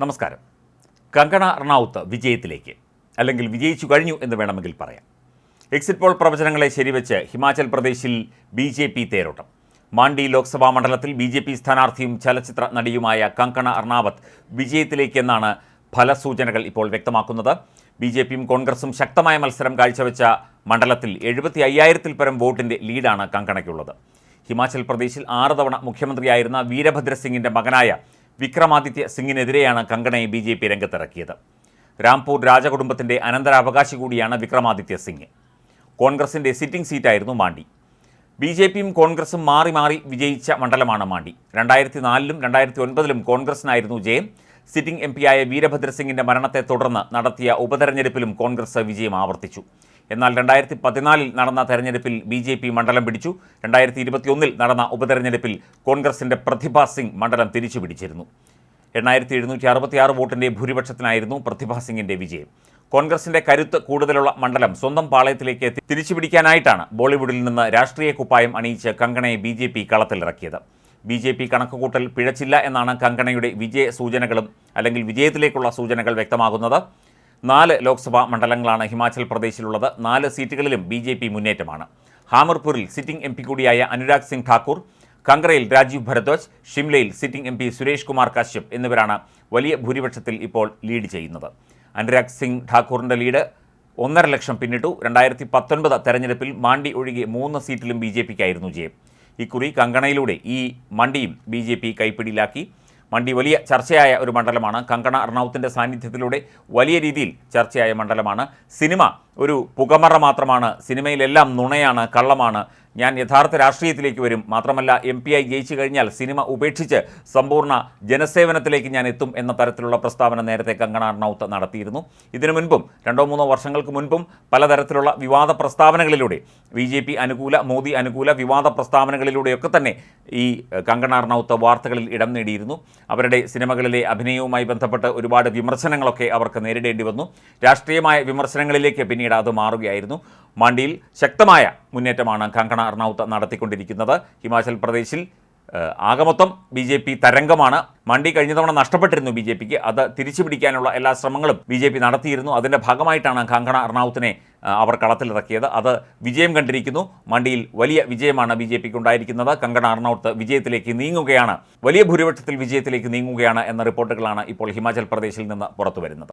നമസ്കാരം. കങ്കണ റണൌത്ത് വിജയത്തിലേക്ക് അല്ലെങ്കിൽ വിജയിച്ചു കഴിഞ്ഞു എന്ന് വേണമെങ്കിൽ പറയാം. എക്സിറ്റ് പോൾ പ്രവചനങ്ങളെ ശരിവെച്ച് ഹിമാചൽ പ്രദേശിൽ ബി ജെ പി തേരോട്ടം. മാണ്ഡി ലോക്സഭാ മണ്ഡലത്തിൽ ബി ജെ പി സ്ഥാനാർത്ഥിയും ചലച്ചിത്ര നടിയുമായ കങ്കണ അർണാവത്ത് വിജയത്തിലേക്കെന്നാണ് ഫലസൂചനകൾ ഇപ്പോൾ വ്യക്തമാക്കുന്നത്. ബി ജെ പിയും കോൺഗ്രസും ശക്തമായ മത്സരം കാഴ്ചവെച്ച മണ്ഡലത്തിൽ എഴുപത്തി അയ്യായിരത്തിൽ പരം വോട്ടിന്റെ ലീഡാണ് കങ്കണയ്ക്കുള്ളത്. ഹിമാചൽ പ്രദേശിൽ ആറ് തവണ മുഖ്യമന്ത്രിയായിരുന്ന വീരഭദ്ര സിംഗിന്റെ മകനായ വിക്രമാദിത്യ സിംഗിനെതിരെയാണ് കങ്കണയെ ബി ജെ പി രംഗത്തിറക്കിയത്. രാംപൂർ രാജകുടുംബത്തിന്റെ അനന്തരാവകാശി കൂടിയാണ് വിക്രമാദിത്യ സിംഗ്. കോൺഗ്രസിന്റെ സിറ്റിംഗ് സീറ്റായിരുന്നു മാണ്ഡി. ബി ജെ പിയും കോൺഗ്രസും മാറി മാറി വിജയിച്ച മണ്ഡലമാണ് മാണ്ഡി. രണ്ടായിരത്തി നാലിലും രണ്ടായിരത്തി ഒൻപതിലും കോൺഗ്രസിനായിരുന്നു ജയം. സിറ്റിംഗ് എം പിയായ വീരഭദ്ര സിംഗിന്റെ മരണത്തെ തുടർന്ന് നടത്തിയ ഉപതെരഞ്ഞെടുപ്പിലും കോൺഗ്രസ് വിജയം ആവർത്തിച്ചു. എന്നാൽ രണ്ടായിരത്തി പതിനാലിൽ നടന്ന തെരഞ്ഞെടുപ്പിൽ ബി ജെ പി മണ്ഡലം പിടിച്ചു. രണ്ടായിരത്തി ഇരുപത്തിയൊന്നിൽ നടന്ന ഉപതെരഞ്ഞെടുപ്പിൽ കോൺഗ്രസിന്റെ പ്രതിഭ സിംഗ് മണ്ഡലം തിരിച്ചു പിടിച്ചിരുന്നു. എണ്ണായിരത്തി എഴുന്നൂറ്റി അറുപത്തിയാറ് വോട്ടിന്റെ ഭൂരിപക്ഷത്തിനായിരുന്നു പ്രതിഭ സിംഗിന്റെ വിജയം. കോൺഗ്രസിന്റെ കരുത്ത് കൂടുതലുള്ള മണ്ഡലം സ്വന്തം പാളയത്തിലേക്ക് തിരിച്ചുപിടിക്കാനായിട്ടാണ് ബോളിവുഡിൽ നിന്ന് രാഷ്ട്രീയ കുപ്പായം അണിയിച്ച് കങ്കണയെ ബി ജെ പി കളത്തിലിറക്കിയത്. ബി ജെ പി കണക്കുകൂട്ടൽ പിഴച്ചില്ല എന്നാണ് കങ്കണയുടെ വിജയ സൂചനകളും അല്ലെങ്കിൽ വിജയത്തിലേക്കുള്ള സൂചനകൾ വ്യക്തമാകുന്നത്. നാല് ലോക്സഭാ മണ്ഡലങ്ങളാണ് ഹിമാചൽ പ്രദേശിലുള്ളത്. നാല് സീറ്റുകളിലും ബി ജെ പി മുന്നേറ്റമാണ്. ഹാമർപൂരിൽ സിറ്റിംഗ് എം പി കൂടിയായ അനുരാഗ് സിംഗ് ഠാക്കൂർ കങ്കറയിൽ Rajeev Bhardwaj ഷിംലയിൽ sitting M P Suresh Kumar Kashyap എന്നിവരാണ് വലിയ ഭൂരിപക്ഷത്തിൽ ഇപ്പോൾ ലീഡ് ചെയ്യുന്നത്. അനുരാഗ് സിംഗ് ഠാക്കൂറിന്റെ ലീഡ് ഒന്നര ലക്ഷം പിന്നിട്ടു. രണ്ടായിരത്തി പത്തൊൻപത് തെരഞ്ഞെടുപ്പിൽ മാണ്ടി ഒഴികെ മൂന്ന് സീറ്റിലും ബി ജെ പിക്കായിരുന്നു ജയം. ഇക്കുറി കങ്കണയിലൂടെ ഈ മണ്ടിയും ബി ജെ പി കൈപ്പിടിയിലാക്കി. മണ്ഡി വലിയ ചർച്ചയായ ഒരു മണ്ഡലമാണ്. കങ്കണ അർണൌത്തിന്റെ സാന്നിധ്യത്തിലൂടെ വലിയ രീതിയിൽ ചർച്ചയായ മണ്ഡലമാണ്. സിനിമ ഒരു പുകമറ മാത്രമാണ്. സിനിമയിലെല്ലാം നുണയാണ് കള്ളമാണ്. ഞാൻ യഥാർത്ഥ രാഷ്ട്രീയത്തിലേക്ക് വരും. മാത്രമല്ല എം പി ആയി ജയിച്ചു കഴിഞ്ഞാൽ സിനിമ ഉപേക്ഷിച്ച് സമ്പൂർണ ജനസേവനത്തിലേക്ക് ഞാൻ എത്തും എന്ന തരത്തിലുള്ള പ്രസ്താവന നേരത്തെ കങ്കണ അർണൌത്ത് നടത്തിയിരുന്നു. ഇതിനു മുൻപും രണ്ടോ മൂന്നോ വർഷങ്ങൾക്ക് മുൻപും പലതരത്തിലുള്ള വിവാദ പ്രസ്താവനകളിലൂടെ ബി ജെ പി അനുകൂല മോദി അനുകൂല വിവാദ പ്രസ്താവനകളിലൂടെയൊക്കെ തന്നെ ഈ കങ്കണ അർണൌത്ത് വാർത്തകളിൽ ഇടം നേടിയിരുന്നു. അവരുടെ സിനിമകളിലെ അഭിനയവുമായി ബന്ധപ്പെട്ട് ഒരുപാട് വിമർശനങ്ങളൊക്കെ അവർക്ക് നേരിടേണ്ടി വന്നു. രാഷ്ട്രീയമായ വിമർശനങ്ങളിലേക്ക് പിന്നീട് അത് മാറുകയായിരുന്നു. മണ്ഡിയിൽ ശക്തമായ മുന്നേറ്റമാണ് കങ്കണ അർണൌത്ത് നടത്തിക്കൊണ്ടിരിക്കുന്നത്. ഹിമാചൽ പ്രദേശിൽ ആകമൊത്തം ബി ജെ പി തരംഗമാണ്. മണ്ഡി കഴിഞ്ഞ തവണ നഷ്ടപ്പെട്ടിരുന്നു ബി ജെ പിക്ക്. അത് തിരിച്ചു പിടിക്കാനുള്ള എല്ലാ ശ്രമങ്ങളും ബി ജെ പി നടത്തിയിരുന്നു. അതിന്റെ ഭാഗമായിട്ടാണ് കങ്കണ ഏഹ്, അവർ കളത്തിലിറക്കിയത്. അത് വിജയം കണ്ടിരിക്കുന്നു. മണ്ഡിയിൽ വലിയ വിജയമാണ് ബി ജെ പിക്ക് ഉണ്ടായിരിക്കുന്നത്. കങ്കണ അർണൌത്ത് വിജയത്തിലേക്ക് നീങ്ങുകയാണ്. വലിയ ഭൂരിപക്ഷത്തിൽ വിജയത്തിലേക്ക് നീങ്ങുകയാണ് എന്ന റിപ്പോർട്ടുകളാണ് ഇപ്പോൾ ഹിമാചൽ പ്രദേശിൽ നിന്ന് പുറത്തു വരുന്നത്